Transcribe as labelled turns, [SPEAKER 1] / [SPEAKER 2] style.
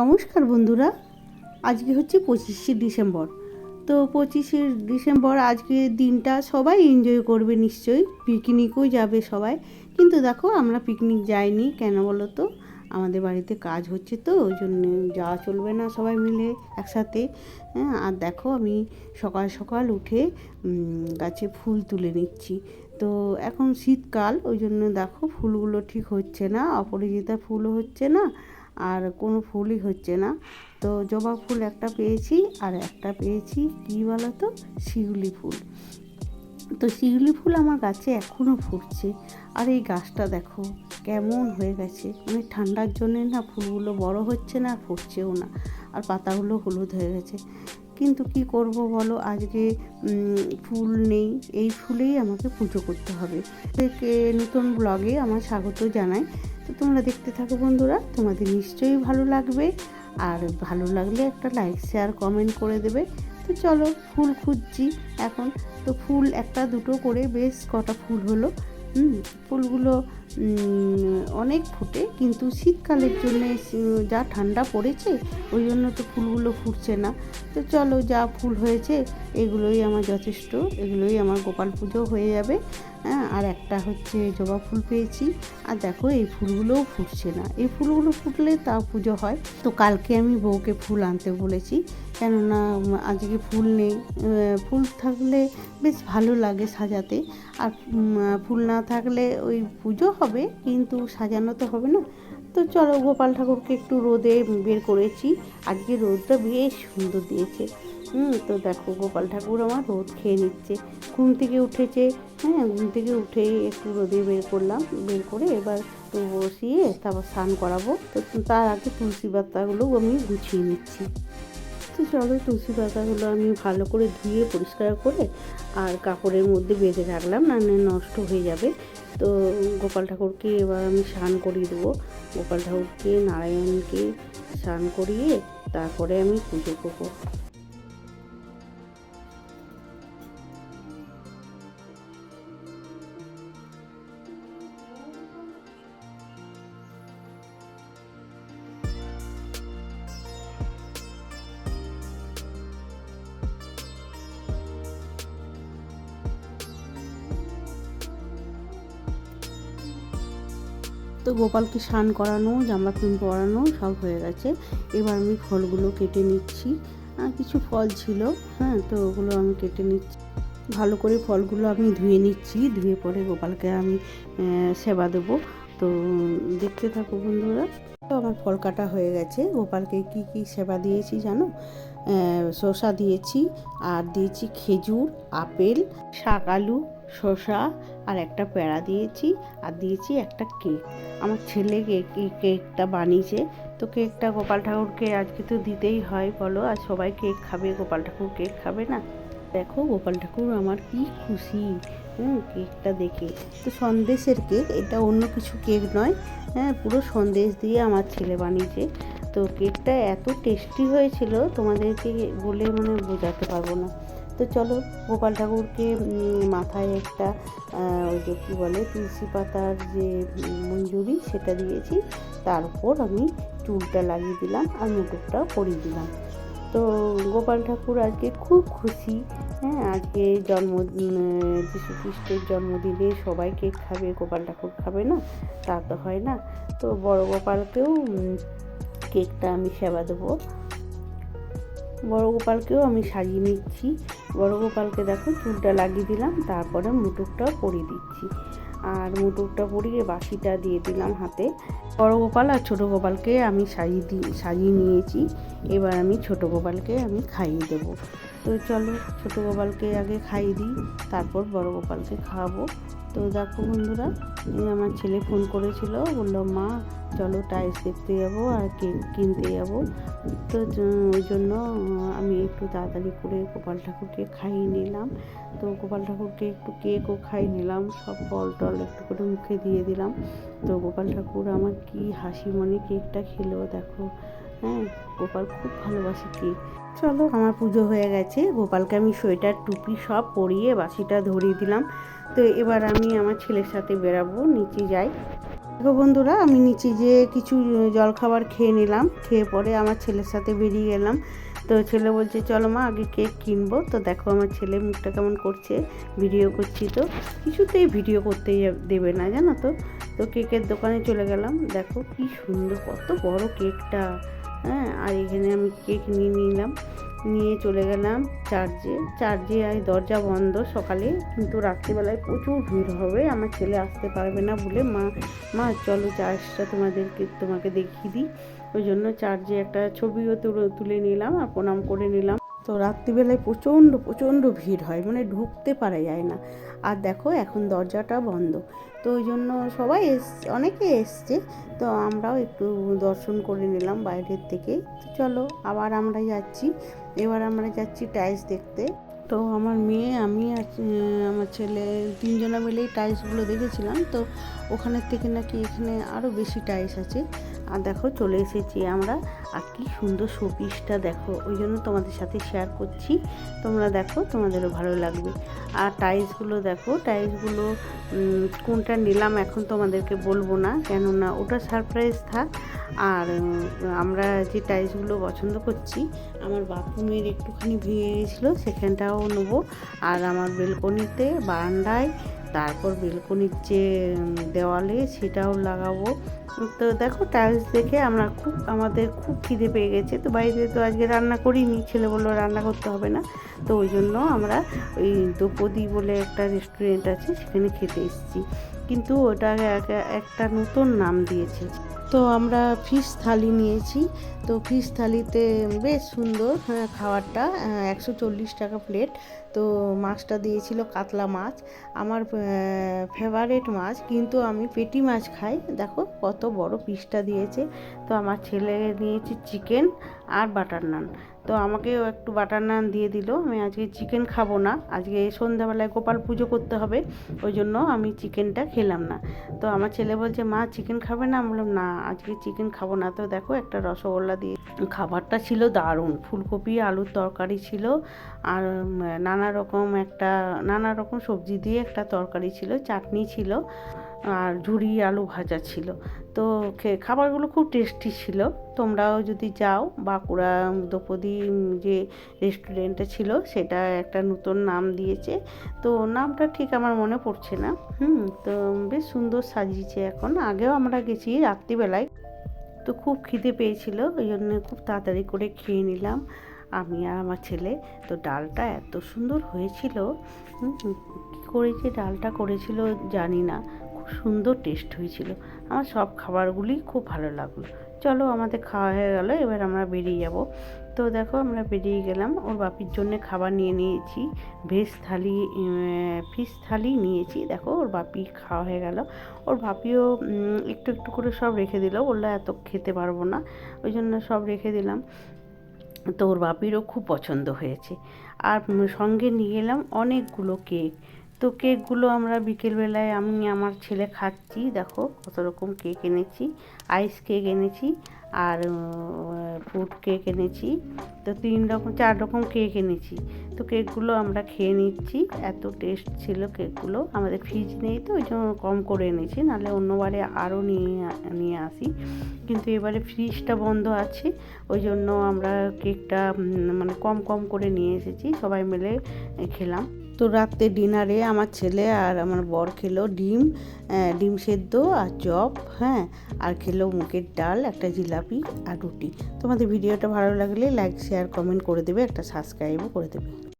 [SPEAKER 1] নমস্কার বন্ধুরা, আজকে হচ্ছে পঁচিশে ডিসেম্বর। তো পঁচিশে ডিসেম্বর আজকে দিনটা সবাই এনজয় করবে নিশ্চয়ই পিকনিকও যাবে সবাই। কিন্তু দেখো, আমরা পিকনিক যাইনি, কেন বলো তো? আমাদের বাড়িতে কাজ হচ্ছে তো, ওই জন্য যাওয়া চলবে না সবাই মিলে একসাথে। হ্যাঁ আর দেখো, আমি সকাল সকাল উঠে গাছে ফুল তুলে নিচ্ছি। তো এখন শীতকাল, ওই জন্য দেখো, ফুলগুলো ঠিক হচ্ছে না অপরাজিতা ফুলও হচ্ছে না। আর কোনো ফুলই হচ্ছে না। তো জবা ফুল একটা পেয়েছি আর একটা পেয়েছি কী বলো তো শিউলি ফুল। তো শিউলি ফুল আমার গাছে এখনও ফুটছে। আর এই গাছটা দেখো কেমন হয়ে গেছে। মানে ঠান্ডার জন্যে না ফুলগুলো বড় হচ্ছে না ফুটছেও না। আর পাতাগুলো হলুদ হয়ে গেছে। কিন্তু কি করব বলো? আজকে ফুল নেই। এই ফুলেই আমাকে পুজো করতে হবে। নতুন ব্লগে আমার স্বাগত জানাই। তো তোমরা দেখতে থাকো বন্ধুরা, তোমাদের নিশ্চয়ই ভালো লাগবে। আর ভালো লাগলে একটা লাইক শেয়ার কমেন্ট করে দেবে। তো চলো, ফুল খুঁজছি এখন। তো ফুল একটা দুটো করে, বেশ কটা ফুল হলো। ফুলগুলো অনেক ফোটে, কিন্তু শীতকালের জন্যে যা ঠান্ডা পড়েছে, ওই জন্য তো ফুলগুলো ফুটছে না। তো চলো যা ফুল হয়েছে, এগুলোই আমার যথেষ্ট, এগুলোই আমার গোপাল পুজো হয়ে যাবে। হ্যাঁ আর একটা হচ্ছে জবা ফুল পেয়েছি। আর দেখো, এই ফুলগুলোও ফুটছে না। এই ফুলগুলো ফুটলে তা পুজো হয়। তো কালকে আমি বউকে ফুল আনতে বলেছি। কেননা আজকে ফুল নেই। ফুল থাকলে বেশ ভালো লাগে সাজাতে। আর ফুল না থাকলে ওই পুজো হবে, কিন্তু সাজানো তো হবে না। তো চলো, গোপাল ঠাকুরকে একটু রোদে বের করেছি। আজকে রোদটা বেশ সুন্দর দিয়েছে। হুম, তো দেখো, গোপাল ঠাকুর আমার রোদ খেয়ে নিচ্ছে। ঘুম থেকে উঠেছে হ্যাঁ ঘুম থেকে উঠেই একটু রোদে বের করলাম, বের করে এবার একটু বসিয়ে তারপর স্নান করাবো। তো তার আগে তুলসী পাতাগুলো আমি গুছিয়ে নিচ্ছি। তো চলো, তুলসী পাতাগুলো আমি ভালো করে ধুয়ে, পরিষ্কার করে আর কাপড়ের মধ্যে বেঁধে রাখলাম, না নষ্ট হয়ে যাবে। তো গোপাল ঠাকুরকে এবার আমি স্নান করিয়ে দেবো। গোপাল ঠাকুরকে, নারায়ণকে স্নান করিয়ে তারপরে আমি পুজো করব। তো গোপালকে স্নান করানো জামা প্যান্ট পরানো সব হয়ে গেছে। এবার আমি ফলগুলো কেটে নিচ্ছি। কিছু ফল ছিল হ্যাঁ তো ওগুলো আমি কেটে নিচ্ছি। ভালো করে ফলগুলো আমি ধুয়ে নিচ্ছি। ধুয়ে পরে গোপালকে আমি সেবা দেবো। তো দেখতে থাকো বন্ধুরা। তো আমার ফল কাটা হয়ে গেছে। গোপালকে কি কি সেবা দিয়েছি জানো? শসা দিয়েছি, আর দিয়েছি খেজুর, আপেল, শাক আলু শসা আর একটা প্যাড়া দিয়েছি আর দিয়েছি একটা কেক। আমার ছেলে কেক কেকটা বানিয়েছে। তো কেকটা গোপাল ঠাকুরকে আজকে তো দিতেই হয়, বলো। আর সবাই কেক খাবে, গোপাল ঠাকুর কেক খাবে না? দেখো গোপাল ঠাকুর আমার কি খুশি। হুম, কেকটা দেখে। তো সন্দেশের কেক, এটা অন্য কিছু কেক নয়। হ্যাঁ পুরো সন্দেশ দিয়ে আমার ছেলে বানিয়েছে। তো কেকটা এত টেস্টি হয়েছিল, তোমাদেরকে বলে মানে বোঝাতে পারব না। তো চলো গোপাল ঠাকুরকে মাথায় একটা ওই যে কী বলে, তুলসী পাতার যে মঞ্জুরি সেটা দিয়েছি। তার উপর আমি চুলটা লাগিয়ে দিলাম আর মুকুটটা পরিয়ে দিলাম। তো গোপাল ঠাকুর আজকে খুব খুশি হ্যাঁ আজকে জন্ম যিশু খ্রিস্টের জন্মদিনে সবাই কেক খাবে, গোপাল ঠাকুর খাবে না? তা তো হয় না। তো বড় গোপালকেও কেকটা আমি সেবা দেবো। বড় গোপালকেও আমি সাজিয়ে নিচ্ছি। বড় গোপালকে দেখো চুলটা লাগিয়ে দিলাম, তারপরে মুটুকটা পরিয়ে দিচ্ছি। আর মুটুকটা পরিয়ে বাসিটা দিয়ে দিলাম হাতে। বড় গোপাল আর ছোটো গোপালকে আমি সাজিয়ে দি, সাজিয়ে নিয়েছি। এবার আমি ছোটো গোপালকে আমি খাইয়ে দেব। তো চলো ছোটো গোপালকে আগে খাইয়ে দিই, তারপর বড় গোপালকে খাওয়াবো। তো দেখো বন্ধুরা আমার ছেলে ফোন করেছিল, বলল, মা, চলো টাইলস দেখতে যাব আর কিনতে যাব। তো ওই জন্য আমি একটু তাড়াতাড়ি করে গোপাল ঠাকুরকে খাইয়ে নিলাম। তো গোপাল ঠাকুরকে একটু কেকও খাইয়ে নিলাম, সব ফল টল একটু করে মুখে দিয়ে দিলাম। তো গোপাল ঠাকুর আমার কি হাসি মনে কেকটা খেলো, দেখো। হ্যাঁ গোপাল খুব ভালোবাসে কেক। চলো, আমার পুজো হয়ে গেছে। গোপালকে আমি সোয়েটার, টুপি সব পরিয়ে বাসিটা ধরিয়ে দিলাম। তো এবার আমি আমার ছেলের সাথে বেরাবো নিচে যাই। দেখো বন্ধুরা, আমি নিচে যে কিছু জলখাবার খেয়ে নিলাম। খেয়ে পরে আমার ছেলের সাথে বেরিয়ে গেলাম। তো ছেলে বলছে, চলো মা, আগে কেক কিনবো। তো দেখো আমার ছেলে মুখটা কেমন করছে। ভিডিও করছি তো। কিছুতেই ভিডিও করতে দেবে না, জানো তো? তো কেকের দোকানে চলে গেলাম। দেখো কি সুন্দর, কত বড় কেকটা। হ্যাঁ আর এখানে আমি কেক নিয়ে নিলাম। নিয়ে চলে গেলাম চার্জে চার্জে আই দরজা বন্ধ সকালে, কিন্তু রাত্রিবেলায় প্রচুর ভিড় হবে। আমার ছেলে আসতে পারবে না বলে মা মা, চলো চার্জটা তোমাদেরকে, তোমাকে দেখিয়ে দিই। ওই জন্য চার্জে একটা ছবিও তুলে নিলাম আর প্রণাম করে নিলাম। তো রাত্রিবেলায় প্রচণ্ড প্রচণ্ড ভিড় হয় মানে ঢুকতে পারা যায় না। আর দেখো এখন দরজাটা বন্ধ। তো ওই জন্য সবাই এস, অনেকে এসছে, তো আমরাও একটু দর্শন করে নিলাম বাইরের থেকে। তো চলো আবার আমরা যাচ্ছি। এবার আমরা যাচ্ছি টাইলস দেখতে। তো আমার মেয়ে, আমি আমার ছেলে তিনজনা মিলেই টাইলসগুলো দেখেছিলাম। তো ওখানের থেকে নাকি এখানে আরও বেশি টাইলস আছে। আর দেখো চলে এসেছি আমরা। আর কি সুন্দর শোপিসটা দেখো, ওই জন্য তোমাদের সাথে শেয়ার করছি। তোমরা দেখো, তোমাদেরও ভালো লাগবে। আর টাইলসগুলো দেখো টাইলসগুলো কোনটা নিলাম এখন তোমাদেরকে বলব না, কেননা ওটা সারপ্রাইজ থাক। আর আমরা যে টাইলসগুলো পছন্দ করছি, আমার বাথরুমের একটুখানি ভেঙে গেছিল, সেখানটাও নেব। আর আমার বেলকনিতে বারান্দায় তারপর বেলকনির যে দেওয়ালে সেটাও লাগাবো। তো দেখো টাইলস দেখে আমরা খুব, আমাদের খুব খিদে পেয়ে গেছে। তো বাড়িতে তো আজকে রান্না করিনি, ছেলে বলল রান্না করতে হবে না। তো ওই জন্য আমরা ওই দ্রৌপদী বলে একটা রেস্টুরেন্ট আছে, সেখানে খেতে এসেছি। কিন্তু ওটা একটা নতুন নাম দিয়েছে। তো আমরা ফিশ থালি নিয়েছি। তো ফিশ থালিতে বেশ সুন্দর হ্যাঁ, খাবারটা একশো চল্লিশ টাকা প্লেট তো মাছটা দিয়েছিল কাতলা মাছ। আমার ফেভারেট মাছ কিন্তু আমি পেটি মাছ খাই। দেখো কত বড় পিসটা দিয়েছে। তো আমার ছেলে নিয়েছে চিকেন আর বাটার নান তো আমাকেও একটু বাটার নান দিয়ে দিল। আমি আজকে চিকেন খাব না। আজকে সন্ধ্যাবেলায় গোপাল পুজো করতে হবে, ওই জন্য আমি চিকেনটা খেলাম না। তো আমার ছেলে বলছে, মা চিকেন খাবে না? বললাম, না, আজকে চিকেন খাব না। তো দেখো একটা রসগোল্লা দিয়ে খাবারটা ছিল দারুণ। ফুলকপি, আলুর তরকারি ছিল, আর নানা রকম একটা, নানা রকম সবজি দিয়ে একটা তরকারি ছিল, চাটনি ছিল। আর ঝুড়ি আলু ভাজা ছিল। তো খাবারগুলো খুব টেস্টি ছিল। তোমরাও যদি যাও, বাঁকুড়া, দ্রৌপদী যে রেস্টুরেন্টটা ছিল, সেটা একটা নতুন নাম দিয়েছে। তো নামটা ঠিক আমার মনে পড়ছে না। হুম, তো বেশ সুন্দর সাজিয়েছে এখন। আগেও আমরা গেছি রাত্রিবেলায়। তো খুব খিদে পেয়েছিল, ওই জন্য খুব তাড়াতাড়ি করে খেয়ে নিলাম, আমি আর আমার ছেলে। তো ডালটা এত সুন্দর হয়েছিল। কী করে যে ডালটা করেছিল জানি না। খুব সুন্দর টেস্ট হয়েছিল। আমার সব খাবারগুলি খুব ভালো লাগল। চলো আমাদের খাওয়া হয়ে গেল, এবার আমরা বেরিয়ে যাব। তো দেখো আমরা বেরিয়ে গেলাম, ওর বাপির জন্য খাবার নিয়ে নিয়েছি, ভেজ থালি ফিশ থালি নিয়েছি। দেখো ওর বাপি খাওয়া হয়ে গেল। ওর বাপিও একটু একটু করে সব রেখে দিল, বলল এত খেতে পারব না, ওই জন্য সব রেখে দিলাম। তো ওর বাপিরও খুব পছন্দ হয়েছে। আর সঙ্গে নিয়ে এলাম অনেকগুলো কেক তো কেকগুলো আমরা বিকেলবেলায় আমি আমার ছেলে খাচ্ছি দেখো কত রকম কেক এনেছি। আইস কেক এনেছি আর ফুড কেক এনেছি। তো তিন রকম, চার রকম কেক এনেছি। তো কেকগুলো আমরা খেয়ে নিচ্ছি। এত টেস্ট ছিল কেকগুলো আমাদের ফ্রিজ নেই তো, ওই জন্য কম করে এনেছি। নাহলে অন্যবারে আরও নিয়ে নিয়ে আসি। কিন্তু এবারে ফ্রিজটা বন্ধ আছে। ওই জন্য আমরা কেকটা মানে কম কম করে নিয়ে এসেছি। সবাই মিলে খেলাম। তো রাত্রে ডিনারে আমার ছেলে আর আমার বর খেলো ডিম ডিম সেদ্ধ আর চপ হ্যাঁ? আর খেলো মুগের ডাল, একটা জিলাপি আর রুটি। তোমাদের ভিডিওটা ভালো লাগলে লাইক শেয়ার কমেন্ট করে দেবে, একটা সাবস্ক্রাইবও করে দেবে।